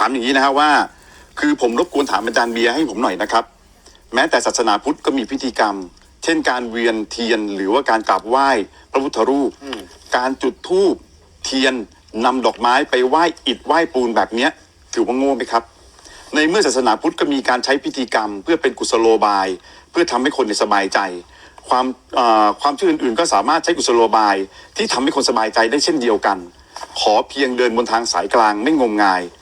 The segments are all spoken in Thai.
ถามอย่างนี้นะฮะว่า คือผมรบกวนถามอาจารย์เบียร์ให้ผมหน่อยนะครับ แม้แต่ศาสนาพุทธก็มีพิธีกรรม เช่นการเวียนเทียนหรือว่าการกราบไหว้พระพุทธรูป การจุดธูปเทียนนำดอกไม้ไปไหว้อิฐไหว้ปูนแบบเนี้ยถือว่าโง่ไหมครับ ในเมื่อศาสนาพุทธก็มีการใช้พิธีกรรม เพื่อเป็นกุศโลบาย เพื่อทำให้คนเนี่ยสบายใจ ความเอ่อความเชื่ออื่นๆ ก็สามารถใช้กุศโลบายที่ทำให้คนสบายใจได้เช่นเดียวกัน ขอเพียงเดินบนทางสายกลางไม่งมงายอ่า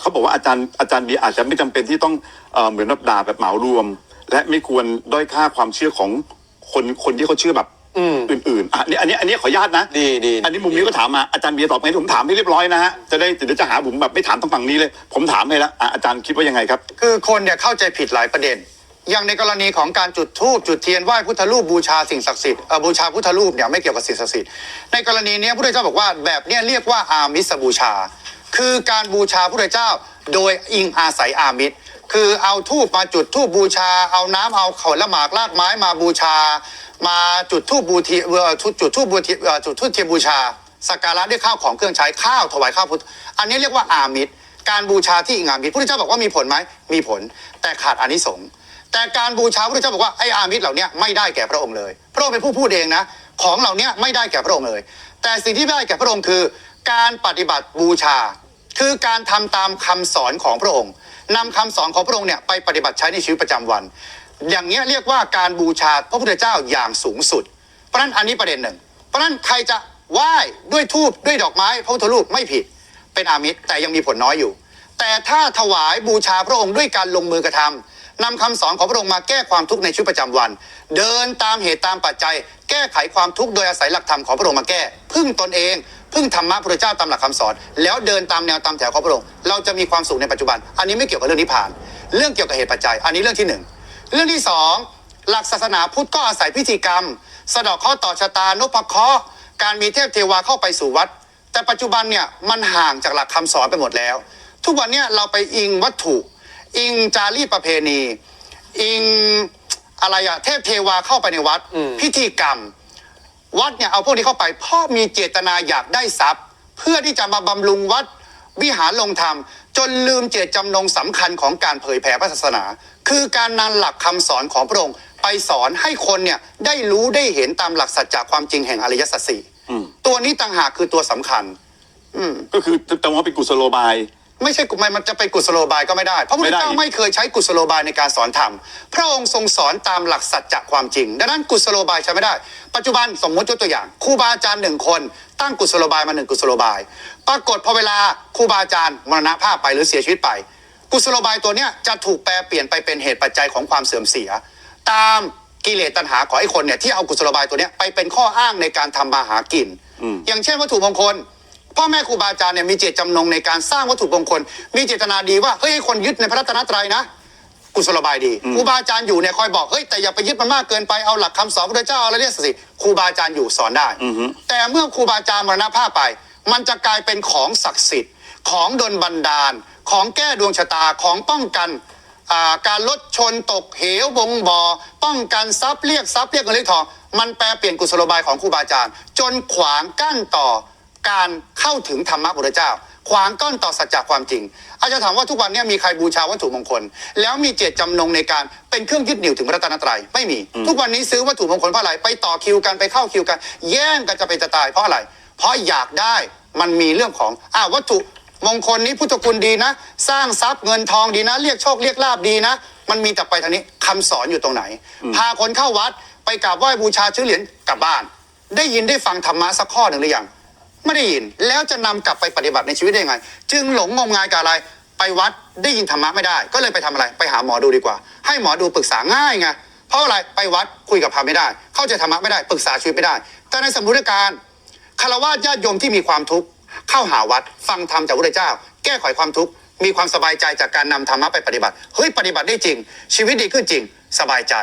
เขาบอกว่าอาจารย์อาจารย์เบียร์อาจจะไม่จำเป็นที่ต้องเอ่อเหมือนแบบด่าแบบเหมารวม และไม่ควรด้อยค่าความเชื่อของคนคนที่เขาเชื่อแบบอืมอื่นๆอะอันนี้อันนี้อันนี้ขออนุญาตนะดีดีอันนี้มุมนี้ก็ถามมาอาจารย์เบียร์ตอบให้ผมถามให้เรียบร้อยนะฮะจะได้เดี๋ยวจะหาผมแบบไม่ถามทางฝั่งนี้เลย ผมถามให้แล้วอะอาจารย์คิดว่ายังไงครับ คือคนเนี่ยเข้าใจผิดหลายประเด็น อย่างในกรณีของการจุดธูปจุดเทียนไหว้พุทธรูปบูชาสิ่งศักดิ์สิทธิ์เอ่อบูชาพุทธรูปเนี่ยไม่เกี่ยวกับสิ่งศักดิ์สิทธิ์ในกรณีเนี้ยพระพุทธเจ้าบอกว่าแบบเนี้ยเรียกว่าอามิสบูชา คือการบูชาพระเจ้า โดยอิงอาศัยอามิสคือเอาทูปมาจุดทูปบูชา เอาน้ำเอาขาละหมากลากไม้มาบูชา มาจุดทูปบูทีจุดทูปบูทีจุดทูปเทียนบูชาสักการะด้วยข้าวของเครื่องใช้ข้าวถวายข้าวพุทธอันนี้เรียกว่าอามิสการบูชาที่อิงอามิสพระเจ้าบอกว่ามีผลไหมมีผล แต่ขาดอานิสงส์แต่การบูชาพระเจ้าบอกว่าไอ้อามิสเหล่านี้ไม่ได้แก่พระองค์เลย พระองค์เป็นผู้พูดเองนะของเหล่านี้ไม่ได้แก่พระองค์เลย แต่สิ่งที่ได้แก่พระองค์คือ การปฏิบัติบูชา คือการทำตามคำสอนของพระองค์นำคำสอนของพระองค์เนี่ยไปปฏิบัติใช้ในชีวิตประจำวัน อย่างเงี้ยเรียกว่าการบูชาพระพุทธเจ้าอย่างสูงสุด เพราะนั้นอันนี้ประเด็นหนึ่ง เพราะฉะนั้นใครจะไหว้ด้วยทูบด้วยดอกไม้พระพุทธรูปไม่ผิด เป็นอามิตรแต่ยังมีผลน้อยอยู่ แต่ถ้าถวายบูชาพระองค์ด้วยการลงมือกระทำนำคำสอนของพระองค์มาแก้ความทุกข์ในชีวิตประจำวัน เดินตามเหตุตามปัจจัย แก้ไขความทุกข์โดยอาศัยหลักธรรมของพระองค์มาแก้ พึ่งตนเอง พึ่งธรรมะพระเจ้าตามหลักคำสอน แล้วเดินตามแนวตามแถวของพระองค์เราจะมีความสุขในปัจจุบัน อันนี้ไม่เกี่ยวกับเรื่องนิพพาน เรื่องเกี่ยวกับเหตุปัจจัย อันนี้เรื่องที่หนึ่งเรื่องที่สองหลักศาสนาพุทธก็อาศัยพิธีกรรม สะเดอกข้อต่อชะตานพเคราะห์การมีเทพเทวาเข้าไปสู่วัด แต่ปัจจุบันเนี่ยมันห่างจากหลักคำสอนไปหมดแล้ว ทุกวันเนี่ยเราไปอิงวัตถุ อิงจารีตประเพณี อิงอะไรอะเทพเทวาเข้าไปในวัด พิธีกรรม วัดเนี่ยเอาพวกนี้เข้าไปเพราะมีเจตนาอยากได้ทรัพย์ เพื่อที่จะมาบำรุงวัดวิหารลงธรรม จนลืมเจตจำนงสำคัญของการเผยแผ่พระศาสนา คือการนำหลักคำสอนของพระองค์ ไปสอนให้คนเนี่ยได้รู้ได้เห็นตามหลักสัจจะความจริงแห่งอริยสัจสี่อืม ตัวนี้ต่างหากคือตัวสำคัญ อืม ก็คือแต่ว่าเป็นกุศโลบาย ไม่ใช่กุไม่มันจะเป็นกุศโลบายก็ไม่ได้ เพราะพระพุทธเจ้าไม่ได้ไม่เคยใช้กุศโลบายในการสอนธรรม พระองค์ทรงสอนตามหลักสัจจะความจริง ดังนั้นกุศโลบายใช้ไม่ได้ ปัจจุบันสมมติยกตัวอย่างครูบาอาจารย์หนึ่งคนตั้งกุศโลบายมาหนึ่งกุศโลบาย ปรากฏพอเวลาครูบาอาจารย์มรณภาพไปหรือเสียชีวิตไป กุศโลบายตัวเนี้ยจะถูกแปลเปลี่ยนไปเป็นเหตุปัจจัยของความเสื่อมเสีย ตามกิเลสตัณหาของไอ้คนเนี่ยที่เอากุศโลบายตัวเนี้ยไปเป็นข้ออ้างในการทำมาหากินอืมอย่างเช่นวัตถุมงคล พ่อแม่ครูบาอาจารย์เนี่ยมีเจตจำนงในการสร้างวัตถุมงคล มีเจตนาดีว่าเฮ้ยให้คนยึดในพระรัตนตรัยนะกุศโลบายดีครูบาอาจารย์อยู่เนี่ยคอยบอกเฮ้ยแต่อย่าไปยึดมันมากเกินไปเอาหลักคำสอนพระเจ้าอะไรเนี่ยสิครูบาอาจารย์อยู่สอนได้อือฮึแต่เมื่อครูบาอาจารย์มรณภาพไป มันจะกลายเป็นของศักดิ์สิทธิ์ของดลบันดาล ของแก้ดวงชะตาของป้องกันอ่าการลดชนตกเหวบงบอ่อป้องกันทรัพย์เรียกทรัพย์เรียกเงินเรียกทองมันแปลเปลี่ยนกุศโลบายของครูบาอาจารย์ จนขวางกั้นต่อ การเข้าถึงธรรมะพุทธเจ้า ขวางกั้นต่อสัจจะความจริง อาจจะถามว่าทุกวันเนี้มีใครบูชาวัตถุมงคล แล้วมีเจตจำนงในการเป็นเครื่องยึดเหนี่ยวถึงพระรัตนตรัยไม่มี ทุกวันนี้ซื้อวัตถุมงคลเพราะอะไรไปต่อคิวกันไปเข้าคิวกัน แย่งกันจะไปจะตายเพราะอะไร เพราะอยากได้มันมีเรื่องของอ่าวัตถุมงคลนี้พุทธคุณดีนะ สร้างทรัพย์เงินทองดีนะ เรียกโชคเรียกลาบดีนะ มันมีแต่ไปทางนี้คำสอนอยู่ตรงไหน พาคนเข้าวัดไปกราบไหว้บูชาชื่อเหรียญกลับบ้าน ได้ยินได้ฟังธรรมะสักข้อหนึ่งหรือยัง ไม่ได้ยินแล้วจะนำกลับไปปฏิบัติในชีวิตได้ยังไง จึงหลงงมงายกับอะไรไปวัดได้ยินธรรมะไม่ได้ ก็เลยไปทำอะไรไปหาหมอดูดีกว่า ให้หมอดูปรึกษาง่ายไงเพราะอะไรไปวัดคุยกับพระไม่ได้ เข้าใจธรรมะไม่ได้ปรึกษาชีวิตไม่ได้ แต่ในสมมุติการคารวะญาติโยมที่มีความทุกข์เข้าหาวัดฟังธรรมจากพระพุทธเจ้า แก้ไขความทุกข์มีความสบายใจจากการนำธรรมะไปปฏิบัติเฮ้ยปฏิบัติได้จริง ชีวิตดีขึ้นจริง สบายใจ